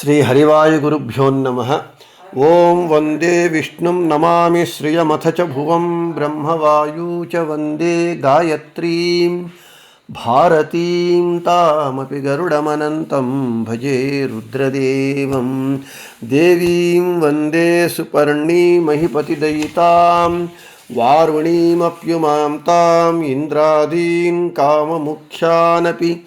श्रीहरिवायुगुरुभ्यो नमः। ॐ वंदे विष्णुं नमामि श्रियमथ च भुवं ब्रह्मवायू च वंदे गायत्रीं। भारतीं तामपि गरुडमनन्तं भजे रुद्रदेवं। देवीं वंदे सुपर्णीमहिपतिदयितां। वारुणीमप्युमां ताम् इन्द्रादीन् काममुख्यानपि।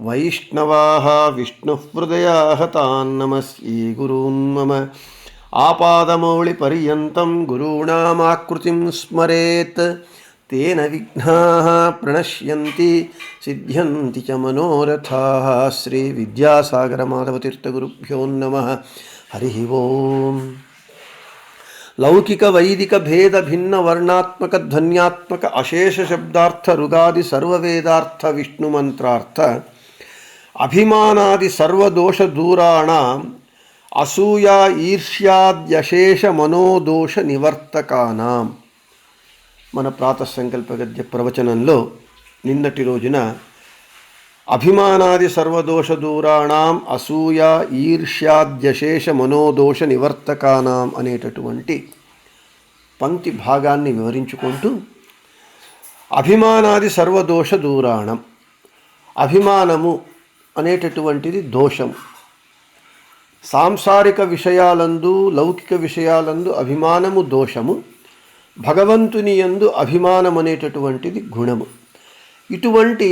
वैष्णवाः विष्णुहृदयाः तान् नमस्ये गुरून् मम। आपादमौलिपर्यन्तं गुरूणामाकृतिं स्मरेत्। तेन विघ्नाः प्रणश्यन्ति, सिद्ध्यन्ति च मनोरथाः। श्रीविद्यासागरमाधवतीर्थगुरुभ्यो नमः। हरिः ओम्। लौकिक वैदिक भेद भिन्न वर्णात्मक ध्वन्यात्मक अशेष అభిమానాది సర్వదోష దూరాణ అసూయ ఈర్ష్యాద్యశేష మనోదోష నివర్తకానాం మన ప్రాతసంకల్ప గద్య ప్రవచనంలో నిన్నటి రోజున అభిమానాది సర్వదోష దూరాణం అసూయ ఈర్ష్యాద్యశేష మనోదోష నివర్తకానాం అనేటటువంటి పంక్తి భాగాన్ని వివరించుకుంటూ అభిమానాది సర్వదోష దూరాణం అభిమానము అనేటటువంటిది దోషం. సాంసారిక విషయాలందు లౌకిక విషయాలందు అభిమానము దోషము. భగవంతుని యందు అభిమానం అనేటటువంటిది గుణము. ఇటువంటి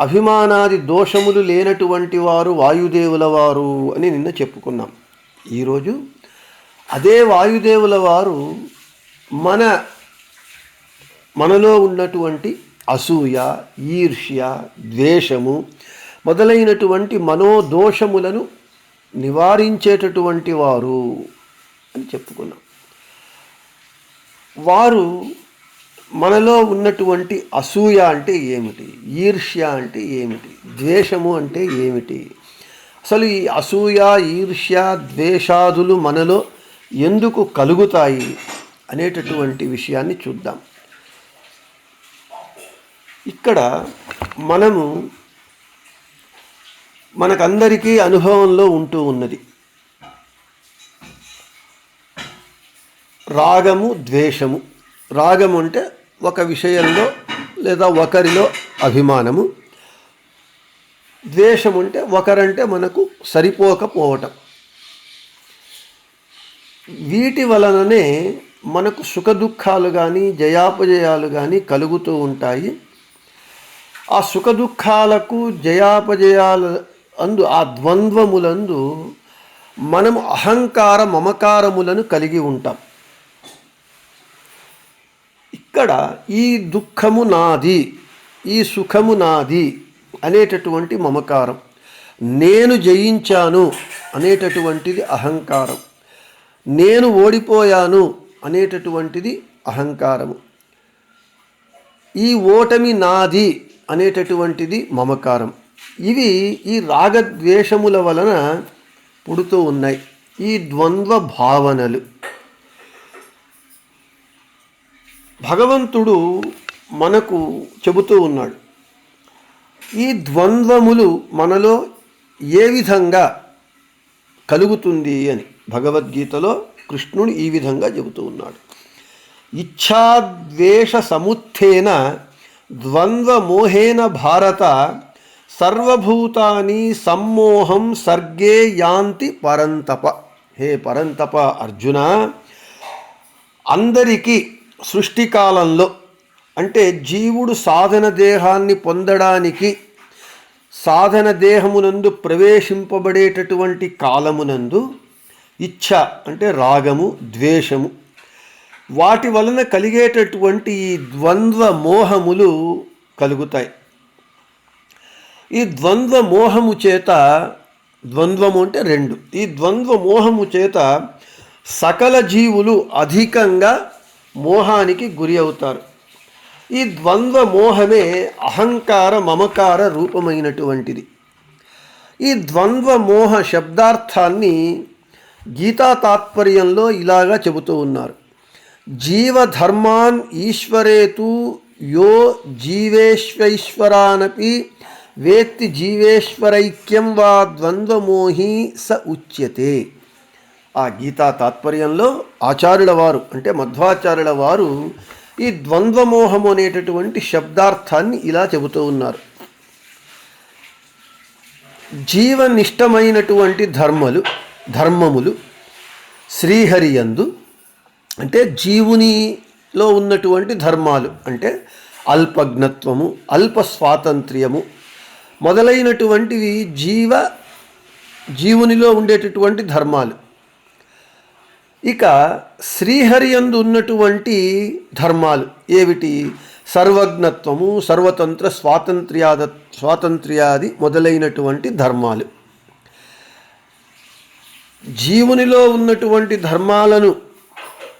అభిమానాది దోషములు లేనటువంటి వారు వాయుదేవుల వారు అని నిన్న చెప్పుకున్నాం. ఈరోజు అదే వాయుదేవుల వారు మన మనలో ఉన్నటువంటి అసూయ ఈర్ష్య ద్వేషము మొదలైనటువంటి మనోదోషములను నివారించేటటువంటి వారు అని చెప్పుకున్నాం. వారు మనలో ఉన్నటువంటి అసూయ అంటే ఏమిటి? ఈర్ష్య అంటే ఏమిటి? ద్వేషము అంటే ఏమిటి? అసలు ఈ అసూయ ఈర్ష్య ద్వేషాదులు మనలో ఎందుకు కలుగుతాయి అనేటటువంటి విషయాన్ని చూద్దాం. ఇక్కడ మనము మనకందరికీ అనుభవంలో ఉంటూ ఉన్నది. రాగము ద్వేషము. రాగము అంటే ఒక విషయంలో లేదా ఒకరిలో అభిమానము. ద్వేషం అంటే ఒకరంటే మనకు సరిపోకపోవటం. వీటి వలననే మనకు సుఖదుఖాలు కానీ జయాపజయాలు కానీ కలుగుతూ ఉంటాయి. ఆ సుఖదుఖాలకు జయాపజయాల అందు ఆ ద్వంద్వములందు మనము అహంకార మమకారములను కలిగి ఉంటాం. ఇక్కడ ఈ దుఃఖము నాది ఈ సుఖము నాది అనేటటువంటి మమకారం. నేను జయించాను అనేటటువంటిది అహంకారం. నేను ఓడిపోయాను అనేటటువంటిది అహంకారము. ఈ ఓటమి నాది అనేటటువంటిది మమకారం. ఇవి ఈ రాగద్వేషముల వలన పుడుతూ ఉన్నాయి. ఈ ద్వంద్వ భావనలు. భగవంతుడు మనకు చెబుతూ ఉన్నాడు. ఈ ద్వంద్వములు మనలో ఏ విధంగా కలుగుతుంది అని భగవద్గీతలో కృష్ణుడు ఈ విధంగా చెబుతూ ఉన్నాడు. ఇచ్ఛాద్వేష సముత్థేన ద్వంద్వమోహేన భారత సర్వభూతాని సమ్మోహం సర్గే యాంతి పరంతప. హే పరంతప అర్జున అందరికీ సృష్టికాలంలో అంటే జీవుడు సాధన దేహాన్ని పొందడానికి సాధన దేహమునందు ప్రవేశింపబడేటటువంటి కాలమునందు ఇచ్ఛ అంటే రాగము ద్వేషము వాటి వలన కలిగేటటువంటి ఈ ద్వంద్వ మోహములు కలుగుతాయి. ఈ ద్వంద్వ మోహము చేత ద్వంద్వము అంటే రెండు ఈ ద్వంద్వ మోహము చేత సకల జీవులు అధికంగా మోహానికి గురి అవుతారు. ఈ ద్వంద్వ మోహమే అహంకార మమకార రూపమైనటువంటిది. ఈ ద్వంద్వ మోహ శబ్దార్థాన్ని గీతా తాత్పర్యంలో ఇలాగా చెబుతూ ఉన్నారు. జీవధర్మాన్ ఈశ్వరేతు యో జీవేశ్వైశ్వరానపి వేత్తి జీవేశ్వరైక్యం వా ద్వంద్వమోహి స ఉచ్యతే. ఆ గీతా తాత్పర్యంలో ఆచార్యుల వారు అంటే మధ్వాచార్యుల వారు ఈ ద్వంద్వమోహము అనేటటువంటి శబ్దార్థాన్ని ఇలా చెబుతూ ఉన్నారు. జీవనిష్టమైనటువంటి ధర్మలు ధర్మములు శ్రీహరియందు అంటే జీవునిలో ఉన్నటువంటి ధర్మాలు అంటే అల్పజ్ఞత్వము అల్ప స్వాతంత్ర్యము మొదలైనటువంటివి జీవ జీవునిలో ఉండేటటువంటి ధర్మాలు. ఇక శ్రీహరియందు ఉన్నటువంటి ధర్మాలు ఏమిటి సర్వజ్ఞత్వము సర్వతంత్ర స్వాతంత్ర్యాద స్వాతంత్ర్యాది మొదలైనటువంటి ధర్మాలు. జీవునిలో ఉన్నటువంటి ధర్మాలను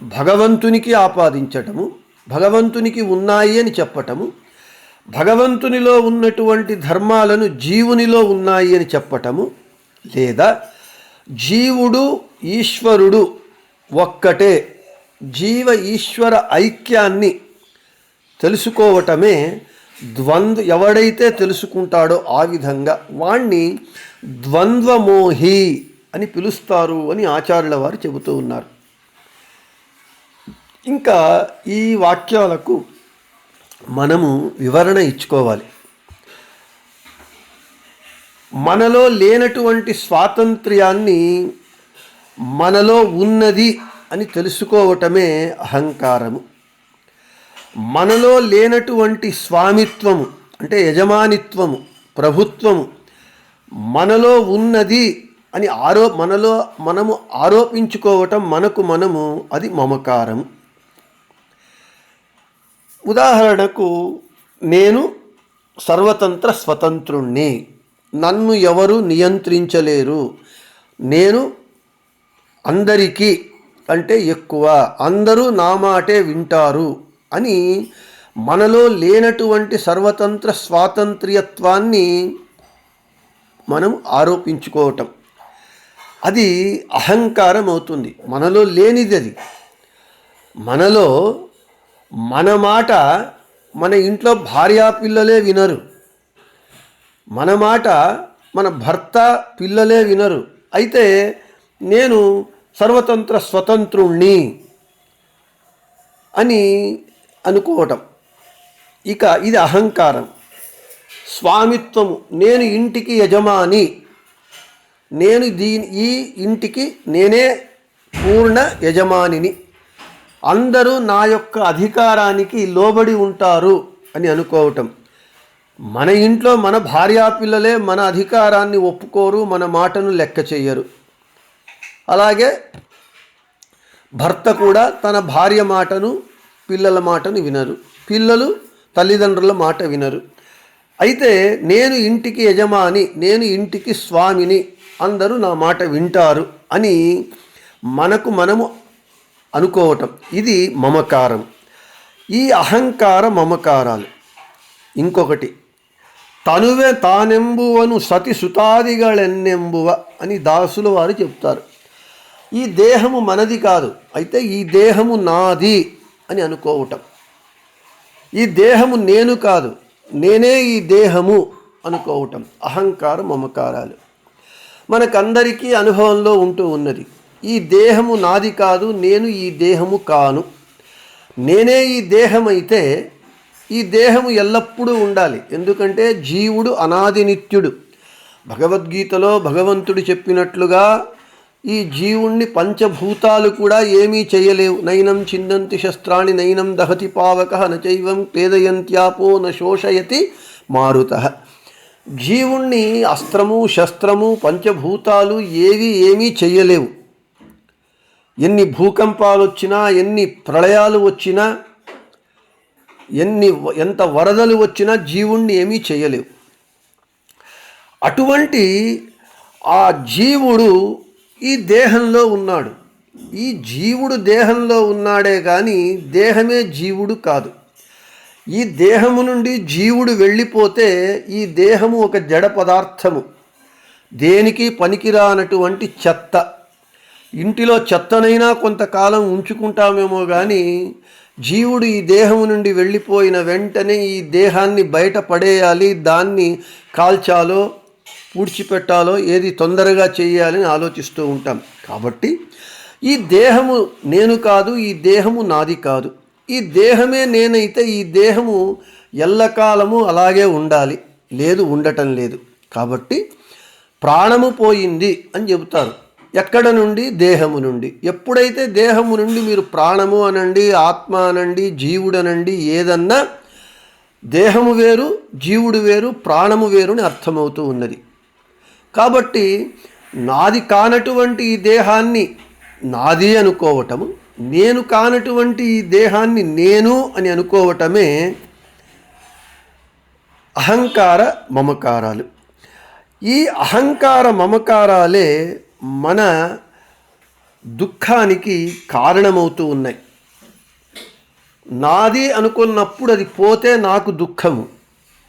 భగవంతునికి ఆపాదించటము భగవంతునికి ఉన్నాయి అని చెప్పటము భగవంతునిలో ఉన్నటువంటి ధర్మాలను జీవునిలో ఉన్నాయి అని చెప్పటము లేదా జీవుడు ఈశ్వరుడు ఒక్కటే జీవ ఈశ్వర ఐక్యాన్ని తెలుసుకోవటమే ద్వంద్వ ఎవడైతే తెలుసుకుంటాడో ఆ విధంగా వాణ్ణి ద్వంద్వమోహి అని పిలుస్తారు అని ఆచార్యుల వారు చెబుతూ ఉన్నారు. ఇంకా ఈ వాక్యాలకు మనము వివరణ ఇచ్చుకోవాలి. మనలో లేనటువంటి స్వాతంత్ర్యాన్ని మనలో ఉన్నది అని తెలుసుకోవటమే అహంకారము. మనలో లేనటువంటి స్వామిత్వము అంటే యజమానిత్వము ప్రభుత్వము మనలో ఉన్నది అని ఆరో మనలో మనము ఆరోపించుకోవటం మనకు మనము అది మమకారం ఉదాహరణకు నేను సర్వతంత్ర స్వతంత్రుణ్ణి. నన్ను ఎవరు నియంత్రించలేరు. నేను అందరికీ అంటే ఎక్కువ. అందరూ నా మాటే వింటారు అని మనలో లేనటువంటి సర్వతంత్ర స్వాతంత్ర్యత్వాన్ని మనం ఆరోపించుకోవటం. అది అహంకారం అవుతుంది మనలో లేనిది అది. మనలో మన మాట మన ఇంట్లో భార్యా పిల్లలే వినరు. మన మాట మన భర్త పిల్లలే వినరు. అయితే నేను సర్వతంత్ర స్వతంత్రుణ్ణి అని అనుకోవటం. ఇక ఇది అహంకారం. స్వామిత్వము. నేను ఇంటికి యజమాని. నేను దీని ఈ ఇంటికి నేనే పూర్ణ యజమానిని. అందరూ నా యొక్క అధికారానికి లోబడి ఉంటారు అని అనుకోవటం. మన ఇంట్లో మన భార్యా పిల్లలే మన అధికారాన్ని ఒప్పుకోరు మన మాటను లెక్క చేయరు. అలాగే భర్త కూడా తన భార్య మాటను పిల్లల మాటను వినరు. పిల్లలు తల్లిదండ్రుల మాట వినరు. అయితే నేను ఇంటికి యజమాని నేను ఇంటికి స్వామిని అందరూ నా మాట వింటారు అని మనకు మనము అనుకోవటం. ఇది మమకారం. ఈ అహంకార మమకారాలు. ఇంకొకటి తనువే తానెంబువను సతి సుతాదిగళెన్నెంబువ అని దాసుల వారు చెప్తారు. ఈ దేహము మనది కాదు అయితే ఈ దేహము నాది అని అనుకోవటం. ఈ దేహము నేను కాదు నేనే ఈ దేహము అనుకోవటం. అహంకార మమకారాలు. మనకందరికీ అనుభవంలో ఉంటూ ఉన్నది. ఈ దేహము నాది కాదు నేను ఈ దేహము కాను. నేనే ఈ దేహమైతే ఈ దేహము ఎల్లప్పుడూ ఉండాలి. ఎందుకంటే జీవుడు అనాది నిత్యుడు. భగవద్గీతలో భగవంతుడు చెప్పినట్లుగా ఈ జీవుణ్ణి పంచభూతాలు కూడా ఏమీ చేయలేవు. నైనం చిందంతి శస్త్రాణి నైనం దహతి పావక నచైవం పేదయంత్యాపో న శోషయతి మారుత. జీవుణ్ణి అస్త్రము శస్త్రము పంచభూతాలు ఏవి ఏమీ చెయ్యలేవు ఎన్ని భూకంపాలు వచ్చినా ఎన్ని ప్రళయాలు వచ్చినా ఎన్ని ఎంత వరదలు వచ్చినా జీవుణ్ణి ఏమీ చేయలేవు. అటువంటి ఆ జీవుడు ఈ దేహంలో ఉన్నాడు. ఈ జీవుడు దేహంలో ఉన్నాడే కానీ దేహమే జీవుడు కాదు. ఈ దేహము నుండి జీవుడు వెళ్ళిపోతే ఈ దేహము ఒక జడ పదార్థము. దేనికి పనికిరానటువంటి చెత్త. ఇంటిలో చెత్తనైనా కొంతకాలం ఉంచుకుంటామేమో కానీ జీవుడు ఈ దేహము నుండి వెళ్ళిపోయిన వెంటనే ఈ దేహాన్ని బయట పడేయాలి దాన్ని కాల్చాలో పూడ్చిపెట్టాలో ఏది తొందరగా చేయాలని ఆలోచిస్తూ ఉంటాం. కాబట్టి ఈ దేహము నేను కాదు ఈ దేహము నాది కాదు. ఈ దేహమే నేనైతే ఈ దేహము ఎల్లకాలము అలాగే ఉండాలి. లేదు ఉండటం లేదు. కాబట్టి ప్రాణము పోయింది అని చెబుతారు. ఎక్కడ నుండి? దేహము నుండి. ఎప్పుడైతే దేహము నుండి మీరు ప్రాణము అనండి ఆత్మ అనండి జీవుడు అనండి ఏదన్నా దేహము వేరు జీవుడు వేరు ప్రాణము వేరు అని అర్థమవుతూ ఉన్నది. కాబట్టి నాది కానటువంటి ఈ దేహాన్ని నాది అనుకోవటము నేను కానటువంటి ఈ దేహాన్ని నేను అని అనుకోవటమే అహంకార మమకారాలు. ఈ అహంకార మమకారాలే మన దుఃఖానికి కారణమవుతూ ఉన్నాయి. నాది అనుకున్నప్పుడు అది పోతే నాకు దుఃఖము.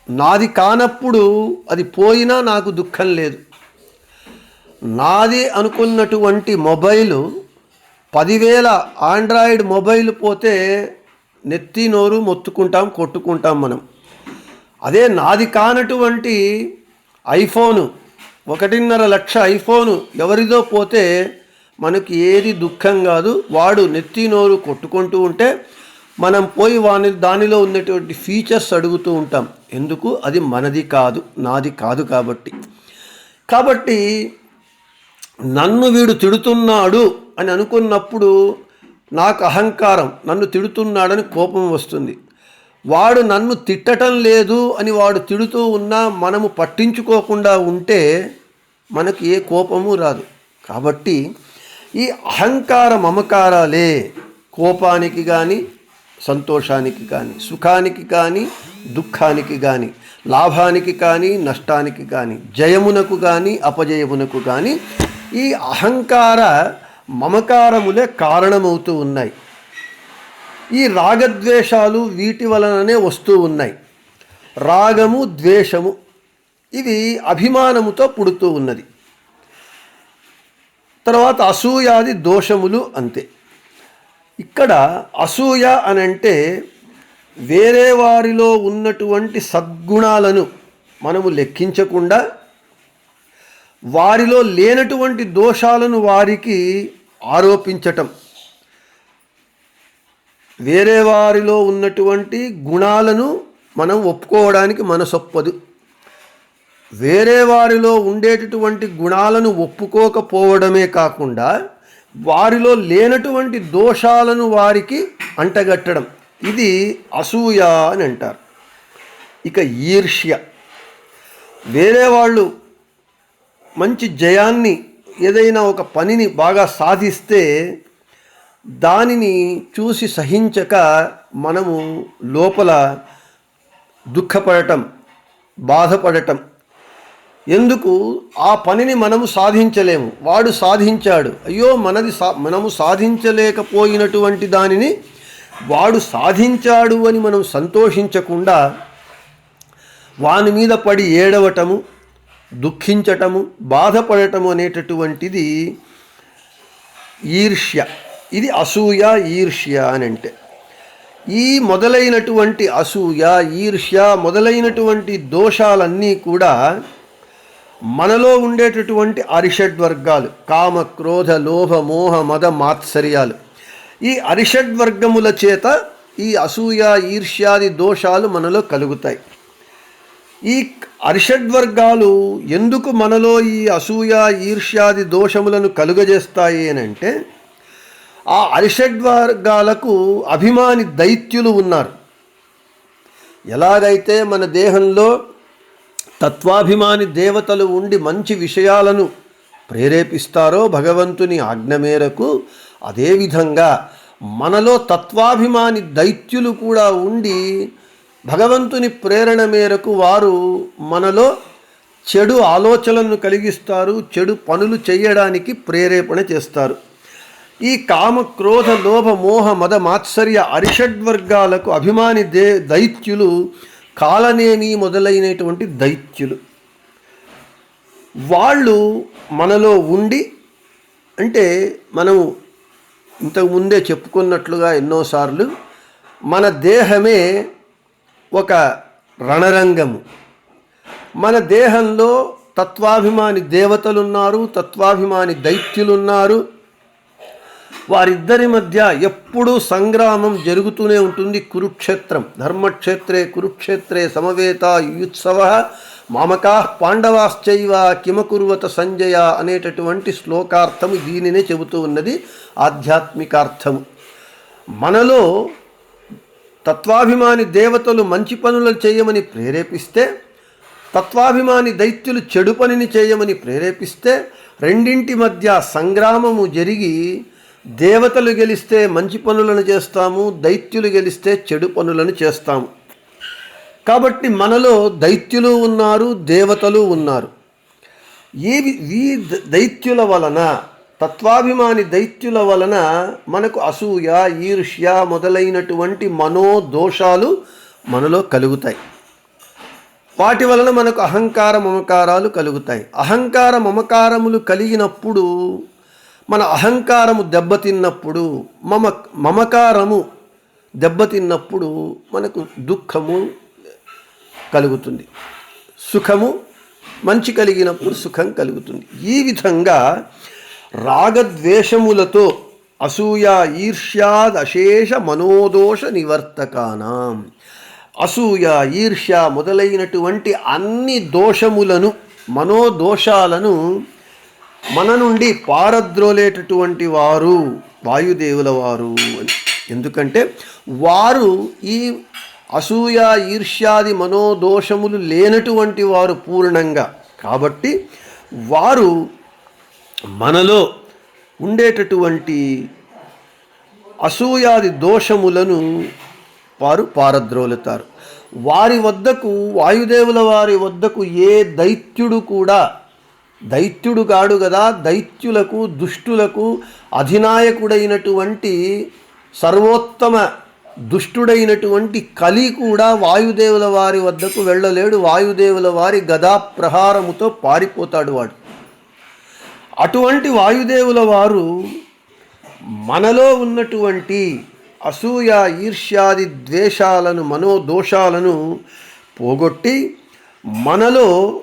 నాది కానప్పుడు అది పోయినా నాకు దుఃఖం లేదు. నాది అనుకున్నటువంటి మొబైలు పదివేల ఆండ్రాయిడ్ మొబైల్ పోతే నెత్తి నోరు మొత్తుకుంటాం కొట్టుకుంటాం మనం. అదే నాది కానటువంటి ఐఫోను ఒకటిన్నర లక్ష ఐఫోను ఎవరిదో పోతే మనకి ఏది దుఃఖం కాదు. వాడు నెత్తి నోరు కొట్టుకుంటూ ఉంటే మనం పోయి వాని దానిలో ఉన్నటువంటి ఫీచర్స్ అడుగుతూ ఉంటాం. ఎందుకు? అది మనది కాదు నాది కాదు కాబట్టి. కాబట్టి నన్ను వీడు తిడుతున్నాడు అని అనుకున్నప్పుడు నాకు అహంకారం నన్ను తిడుతున్నాడని కోపం వస్తుంది. వాడు నన్ను తిట్టటం లేదు అని వాడు తిడుతూ ఉన్నా మనము పట్టించుకోకుండా ఉంటే మనకి ఏ కోపము రాదు. కాబట్టి ఈ అహంకార మమకారాలే కోపానికి కానీ సంతోషానికి కానీ సుఖానికి కానీ దుఃఖానికి కానీ లాభానికి కానీ నష్టానికి కానీ జయమునకు కానీ అపజయమునకు కానీ ఈ అహంకార మమకారములే కారణమవుతూ ఉన్నాయి. ఈ రాగద్వేషాలు వీటి వలననే వస్తూ ఉన్నాయి. రాగము ద్వేషము ఇవి అభిమానముతో పుడుతూ ఉన్నది. తర్వాత అసూయాది దోషములు అంతే. ఇక్కడ అసూయ అని అంటే వేరే వారిలో ఉన్నటువంటి సద్గుణాలను మనము లెక్కించకుండా వారిలో లేనటువంటి దోషాలను వారికి ఆరోపించటం. వేరే వారిలో ఉన్నటువంటి గుణాలను మనం ఒప్పుకోవడానికి మనసొప్పదు. వేరే వారిలో ఉండేటటువంటి గుణాలను ఒప్పుకోకపోవడమే కాకుండా వారిలో లేనటువంటి దోషాలను వారికి అంటగట్టడం. ఇది అసూయ అని అంటారు. ఇక ఈర్ష్య. వేరే వాళ్ళు మంచి జయాన్ని ఏదైనా ఒక పనిని బాగా సాధిస్తే దానిని చూసి సహించక మనము లోపల దుఃఖపడటం బాధపడటం. ఎందుకు? ఆ పనిని మనము సాధించలేము. వాడు సాధించాడు. అయ్యో మనది సా మనము సాధించలేకపోయినటువంటి దానిని వాడు సాధించాడు అని మనం సంతోషించకుండా వాని మీద పడి ఏడవటము దుఃఖించటము బాధపడటము అనేటటువంటిది ఈర్ష్య. ఇది అసూయ ఈర్ష్య అని అంటే. ఈ మొదలైనటువంటి అసూయ ఈర్ష్య మొదలైనటువంటి దోషాలన్నీ కూడా మనలో ఉండేటటువంటి అరిషడ్వర్గాలు. కామ క్రోధ లోభ మోహ మద మాత్సర్యాలు. ఈ అరిషడ్వర్గముల చేత ఈ అసూయ ఈర్ష్యాది దోషాలు మనలో కలుగుతాయి. ఈ అరిషడ్వర్గాలు ఎందుకు మనలో ఈ అసూయ ఈర్ష్యాది దోషములను కలుగజేస్తాయి అని అంటే ఆ అరిషడ్వర్గాలకు అభిమాని దైత్యులు ఉన్నారు. ఎలాగైతే మన దేహంలో తత్వాభిమాని దేవతలు ఉండి మంచి విషయాలను ప్రేరేపిస్తారో భగవంతుని ఆజ్ఞ మేరకు అదేవిధంగా మనలో తత్వాభిమాని దైత్యులు కూడా ఉండి భగవంతుని ప్రేరణ మేరకు వారు మనలో చెడు ఆలోచనలను కలిగిస్తారు చెడు పనులు చేయడానికి ప్రేరేపణ చేస్తారు. ఈ కామ క్రోధ లోభ మోహ మద మాత్సర్య అరిషడ్వర్గాలకు అభిమాని దే దైత్యులు కాలనేమి మొదలైనటువంటి దైత్యులు. వాళ్ళు మనలో ఉండి అంటే మనం ఇంతకుముందే చెప్పుకున్నట్లుగా ఎన్నోసార్లు మన దేహమే ఒక రణరంగము. మన దేహంలో తత్వాభిమాని దేవతలున్నారు తత్వాభిమాని దైత్యులున్నారు వారిద్దరి మధ్య ఎప్పుడూ సంగ్రామం జరుగుతూనే ఉంటుంది. కురుక్షేత్రం ధర్మక్షేత్రే కురుక్షేత్రే సమవేత యుత్సవ మామకా పాండవాశ్చైవ కిమకుర్వత సంజయ అనేటటువంటి శ్లోకార్థము దీనినే చెబుతూ ఉన్నది. ఆధ్యాత్మికార్థము. మనలో తత్వాభిమాని దేవతలు మంచి పనులు చేయమని ప్రేరేపిస్తే తత్వాభిమాని దైత్యులు చెడు పనిని చేయమని ప్రేరేపిస్తే రెండింటి మధ్య సంగ్రామము జరిగి దేవతలు గెలిస్తే మంచి పనులను చేస్తాము దైత్యులు గెలిస్తే చెడు పనులను చేస్తాము. కాబట్టి మనలో దైత్యులు ఉన్నారు దేవతలు ఉన్నారు. ఈ ఈ దైత్యుల వలన తత్వాభిమాని దైత్యుల వలన మనకు అసూయ ఈర్ష్య మొదలైనటువంటి మనోదోషాలు మనలో కలుగుతాయి. వాటి వలన మనకు అహంకార మమకారాలు కలుగుతాయి. అహంకార మమకారములు కలిగినప్పుడు మన అహంకారము దెబ్బతిన్నప్పుడు మమ మమకారము దెబ్బతిన్నప్పుడు మనకు దుఃఖము కలుగుతుంది. సుఖము మంచి కలిగినప్పుడు సుఖం కలుగుతుంది. ఈ విధంగా రాగద్వేషములతో అసూయ ఈర్ష్యాద్ అశేష మనోదోష నివర్తకానాం. అసూయ ఈర్ష్య మొదలైనటువంటి అన్ని దోషములను మనోదోషాలను మన నుండి పారద్రోలేటటువంటి వారు వాయుదేవుల వారు అని. ఎందుకంటే వారు ఈ అసూయ ఈర్ష్యాది మనోదోషములు లేనటువంటి వారు పూర్ణంగా. కాబట్టి వారు మనలో ఉండేటటువంటి అసూయాది దోషములను వారు పారద్రోలుతారు. వారి వద్దకు వాయుదేవుల వారి వద్దకు ఏ దైత్యుడు కూడా దైత్యుడు కాడు కదా దైత్యులకు దుష్టులకు అధినాయకుడైనటువంటి సర్వోత్తమ దుష్టుడైనటువంటి కలి కూడా వాయుదేవుల వారి వద్దకు వెళ్ళలేడు. వాయుదేవుల వారి గదా ప్రహారముతో పారిపోతాడు వాడు. అటువంటి వాయుదేవుల వారు మనలో ఉన్నటువంటి అసూయ ఈర్ష్యాది ద్వేషాలను మనోదోషాలను పోగొట్టి మనలో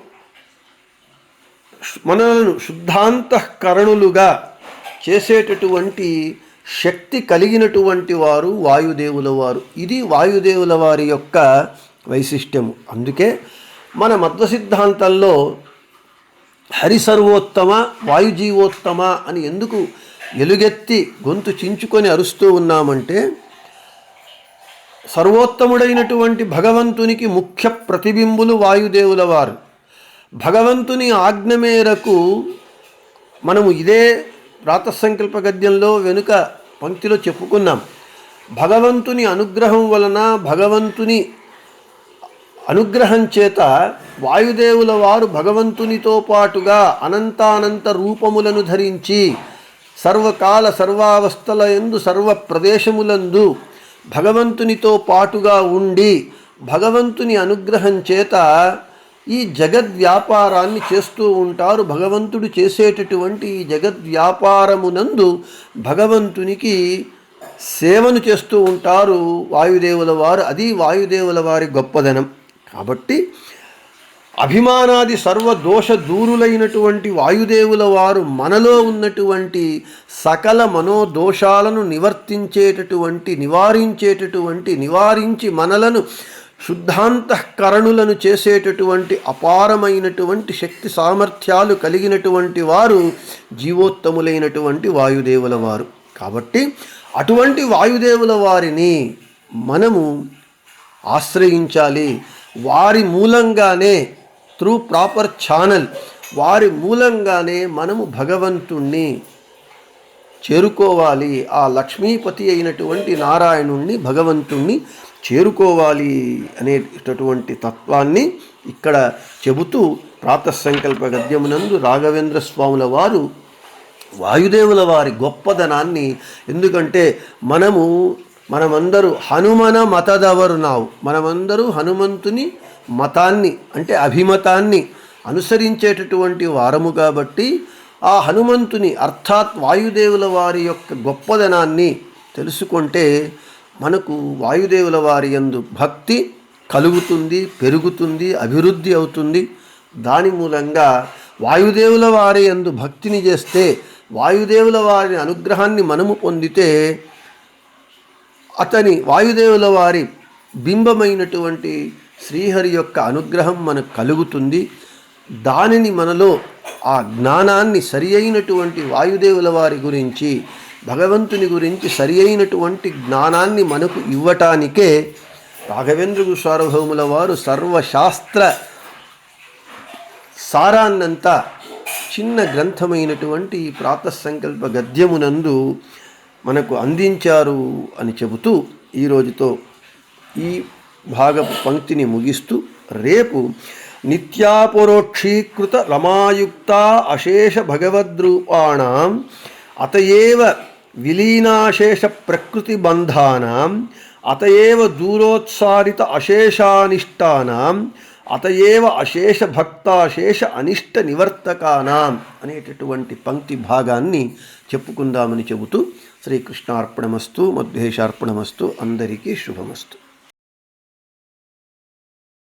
మనలను శుద్ధాంతఃకరణులుగా చేసేటటువంటి శక్తి కలిగినటువంటి వారు వాయుదేవుల వారు ఇది వాయుదేవుల వారి యొక్క వైశిష్ట్యము. అందుకే మన మధ్వ సిద్ధాంతంలో హరిసర్వోత్తమ వాయుజీవోత్తమ అని ఎందుకు ఎలుగెత్తి గొంతు చించుకొని అరుస్తూ ఉన్నామంటే సర్వోత్తముడైనటువంటి భగవంతునికి ముఖ్య ప్రతిబింబులు వాయుదేవుల వారు. భగవంతుని ఆజ్ఞ మేరకు మనము ఇదే ప్రాతసంకల్ప గద్యంలో వెనుక పంక్తిలో చెప్పుకున్నాం. భగవంతుని అనుగ్రహం వలన భగవంతుని అనుగ్రహం చేత వాయుదేవుల వారు భగవంతునితో పాటుగా అనంతానంత రూపములను ధరించి సర్వకాల సర్వావస్థల ఎందు సర్వ ప్రదేశములందు భగవంతునితో పాటుగా ఉండి భగవంతుని అనుగ్రహం చేత ఈ జగద్వ్యాపారాన్ని చేస్తూ ఉంటారు భగవంతుడు చేసేటటువంటి ఈ జగద్వ్యాపారమునందు భగవంతునికి సేవను చేస్తూ ఉంటారు వాయుదేవుల వారు. అది వాయుదేవుల వారి గొప్పదనం. కాబట్టి అభిమానాది సర్వదోష దూరులైనటువంటి వాయుదేవుల వారు మనలో ఉన్నటువంటి సకల మనోదోషాలను నివర్తించేటటువంటి నివారించేటటువంటి నివారించి మనలను శుద్ధాంతఃకరణులను చేసేటటువంటి అపారమైనటువంటి శక్తి సామర్థ్యాలు కలిగినటువంటి వారు జీవోత్తములైనటువంటి వాయుదేవుల వారు. కాబట్టి అటువంటి వాయుదేవుల వారిని మనము ఆశ్రయించాలి. వారి మూలంగానే త్రూ ప్రాపర్ ఛానల్ వారి మూలంగానే మనము భగవంతుణ్ణి చేరుకోవాలి. ఆ లక్ష్మీపతి అయినటువంటి నారాయణుణ్ణి భగవంతుణ్ణి చేరుకోవాలి అనేటటువంటి తత్వాన్ని ఇక్కడ చెబుతూ ప్రాతసంకల్ప గద్యమునందు రాఘవేంద్ర స్వాముల వారు వాయుదేవుల వారి గొప్పదనాన్ని ఎందుకంటే మనము మనమందరూ హనుమన మతదవరు నావు. మనమందరూ హనుమంతుని మతాన్ని అంటే అభిమతాన్ని అనుసరించేటటువంటి వారము కాబట్టి ఆ హనుమంతుని అర్థాత్ వాయుదేవుల వారి యొక్క గొప్పదనాన్ని తెలుసుకుంటే మనకు వాయుదేవుల వారి యందు భక్తి కలుగుతుంది పెరుగుతుంది అభివృద్ధి అవుతుంది. దాని మూలంగా వాయుదేవుల వారి యందు భక్తిని చేస్తే వాయుదేవుల వారి అనుగ్రహాన్ని మనము పొందితే అతని వాయుదేవుల వారి బింబమైనటువంటి శ్రీహరి యొక్క అనుగ్రహం మనకు కలుగుతుంది. దానిని మనలో ఆ జ్ఞానాన్ని సరి అయినటువంటి వాయుదేవుల వారి గురించి భగవంతుని గురించి సరి అయినటువంటి జ్ఞానాన్ని మనకు ఇవ్వటానికే రాఘవేంద్ర సార్వభౌముల వారు సర్వశాస్త్ర సారాన్నంతా చిన్న గ్రంథమైనటువంటి ఈ ప్రాతసంకల్ప గద్యమునందు మనకు అందించారు అని చెబుతూ ఈ రోజుతో ఈ భాగపు పంక్తిని ముగిస్తూ రేపు నిత్యాపరోక్షీకృత రమాయుక్త అశేష భగవద్రూపాణం అతయేవ విలీనాశేష ప్రకృతి బంధానాం అతయేవ దూరోత్సారిత అశేషానిష్టానాం అతయేవ అశేష భక్తాశేష అనిష్ట నివర్తకానాం అనేటటువంటి పంక్తి భాగాన్ని చెప్పుకుందామని చెబుతూ శ్రీకృష్ణార్పణమస్తు మధ్వేషార్పణమస్తు అందరికీ శుభమస్తు.